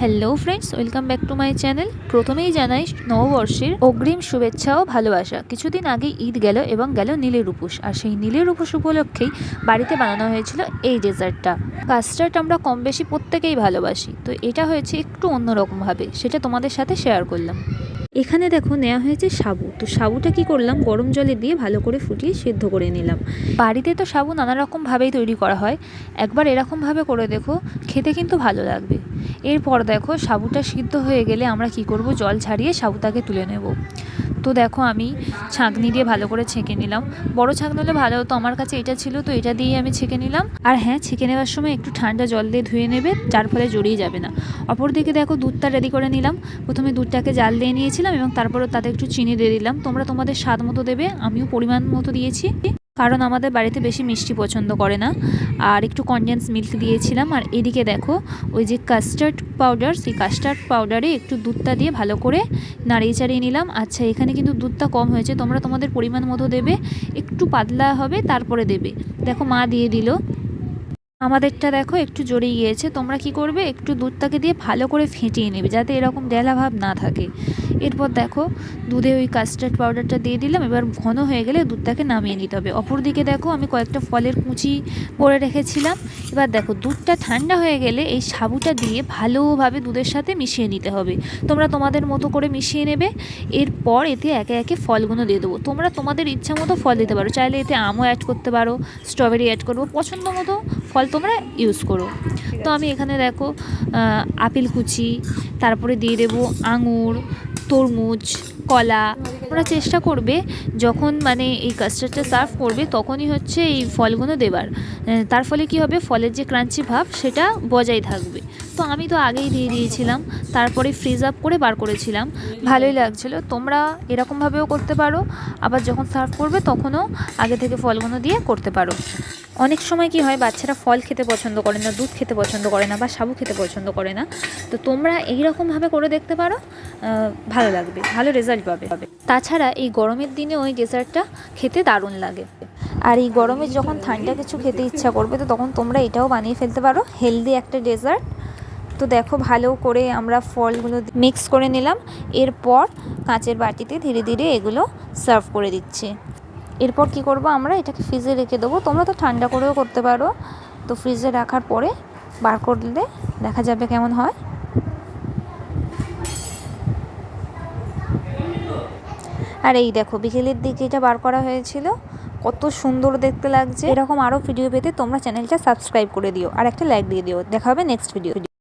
Hello friends welcome back to my channel প্রথমেই জানাই, নববর্ষের অগ্রিম শুভেচ্ছা ও ভালোবাসা। কিছুদিন আগে ঈদ গেল এবং গেল নীলের উপোস। আর সেই নীলের উপোস উপলক্ষেই বাড়িতে বানানো হয়েছিল এই ডেজার্টটা। কাস্টার্ড আমরা কম বেশি প্রত্যেকেই ভালোবাসি। তো এটা হয়েছে একটু অন্যরকমভাবে সেটা তোমাদের সাথে শেয়ার করলাম। এখানে দেখো নেওয়া হয়েছে সাবু। তো সাবুটা কি করলাম? গরম জলে দিয়ে ভালো করে ফুটিয়ে সেদ্ধ করে নিলাম। বাড়িতে তো সাবু নানা রকমভাবেই তৈরি করা হয়। একবার এরকমভাবে করে দেখো, খেতে কিন্তু ভালো লাগবে। এরপর দেখো সাবুটা সিদ্ধ হয়ে গেলে আমরা কি করব? জল ছাড়িয়ে সাবুটাকে তুলে নেব। তো দেখো আমি ছাঁকনি দিয়ে ভালো করে ছেঁকে নিলাম। বড় ছাঁকনি হলে ভালো হতো, আমার কাছে এটা ছিল তো এটা দিয়েই আমি ছেঁকে নিলাম। আর হ্যাঁ ছেঁকে নেওয়ার সময় একটু ঠান্ডা জল দিয়ে ধুয়ে নেবে, যার ফলে জড়িয়ে যাবে না। অপরদিকে দেখো দুধটা রেডি করে নিলাম। প্রথমে দুধটাকে জাল দিয়ে নিয়েছিলাম এবং তারপরে তাতে একটু চিনি দিয়ে দিলাম। তোমরা তোমাদের স্বাদ মতো দেবে, আমিও পরিমাণ মতো দিয়েছি। কারণ আমাদের বাড়িতে বেশি মিষ্টি পছন্দ করে না। আর একটু কনডেন্স মিল্ক দিয়েছিলাম। আর এদিকে দেখো, ওই যে কাস্টার্ড পাউডার সেই কাস্টার্ড পাউডারে একটু দুধটা দিয়ে ভালো করে নাড়িয়ে চাড়িয়ে নিলাম। আচ্ছা এখানে কিন্তু দুধটা কম হয়েছে। তোমরা তোমাদের পরিমাণ মতো দেবে। একটু পাতলা হবে, তারপরে দেবে। দেখো মা দিয়ে দিল। আমাদেরটা দেখো একটু জড়িয়ে গিয়েছে। তোমরা কি করবে? একটু দুধটাকে দিয়ে ভালো করে ফেটিয়ে নেবে যাতে এরকম ডেলা ভাব না থাকে। এরপর দেখো দুধে ওই কাস্টার্ড পাউডারটা দিয়ে দিলাম। এবার ঘন হয়ে গেলে দুধটাকে নামিয়ে নিতে হবে। অপরদিকে দেখো আমি কয়েকটা ফলের কুচি করে রেখেছিলাম। এবার দেখো দুধটা ঠান্ডা হয়ে গেলে এই সাবুটা দিয়ে ভালোভাবে দুধের সাথে মিশিয়ে নিতে হবে। তোমরা তোমাদের মতো করে মিশিয়ে নেবে। এরপর এতে একে একে ফলগুলো দিয়ে দেবো। তোমরা তোমাদের ইচ্ছা মতো ফল দিতে পারো। চাইলে এতে আমও অ্যাড করতে পারো স্ট্রবেরি অ্যাড করব। পছন্দ মতো ফল তোমরা ইউজ করো। তো আমি এখানে দেখো আপেল কুচি, তারপরে দিয়ে দেবো আঙুর, তরমুজ, কলা। ওরা চেষ্টা করবে যখন মানে এই কাস্টার্ডটা সার্ভ করবে তখনই হচ্ছে এই ফলগুলো দেবার। তার ফলে কি হবে? ফলের যে ক্রাঞ্চি ভাব সেটা বজায় থাকবে। তো আমি তো আগেই দিয়ে দিয়েছিলাম, তারপরে ফ্রিজ আপ করে বার করেছিলাম। ভালোই লাগছিল। তোমরা এরকমভাবেও করতে পারো, আবার যখন সার্ভ করবে তখনও আগে থেকে ফলগুলো দিয়ে করতে পারো। অনেক সময় কি হয়, বাচ্চারা ফল খেতে পছন্দ করে না, দুধ খেতে পছন্দ করে না বা সাবু খেতে পছন্দ করে না। তো তোমরা এই রকমভাবে করে দেখতে পারো ভালো লাগবে, ভালো রেজাল্ট পাবে। তাছাড়া এই গরমের দিনে ওই ডেজার্টটা খেতে দারুণ লাগে। আর এই গরমে যখন ঠান্ডা কিছু খেতে ইচ্ছা করবে, তো তখন তোমরা এটাও বানিয়ে ফেলতে পারো হেলদি একটা ডেজার্ট তো দেখো, ভালো করে আমরা ফলগুলো মিক্স করে নিলাম। এরপর কাঁচের বাটিতে ধীরে ধীরে এগুলো সার্ভ করে দিচ্ছি। এরপর কি করব আমরা? এটাকে ফ্রিজে রেখে দেবো। তোমরা তো ঠান্ডা করেও করতে পারো। তো ফ্রিজে রাখার পরে বার করলে দেখা যাবে কেমন হয়। আর এই দেখো, বিকেলের দিকে এটা বার করা হয়েছিল। কত সুন্দর দেখতে লাগছে। এরকম আরও ভিডিও পেতে তোমরা চ্যানেলটা সাবস্ক্রাইব করে দিও। আর একটা লাইক দিয়ে দিও। দেখা হবে নেক্সট ভিডিও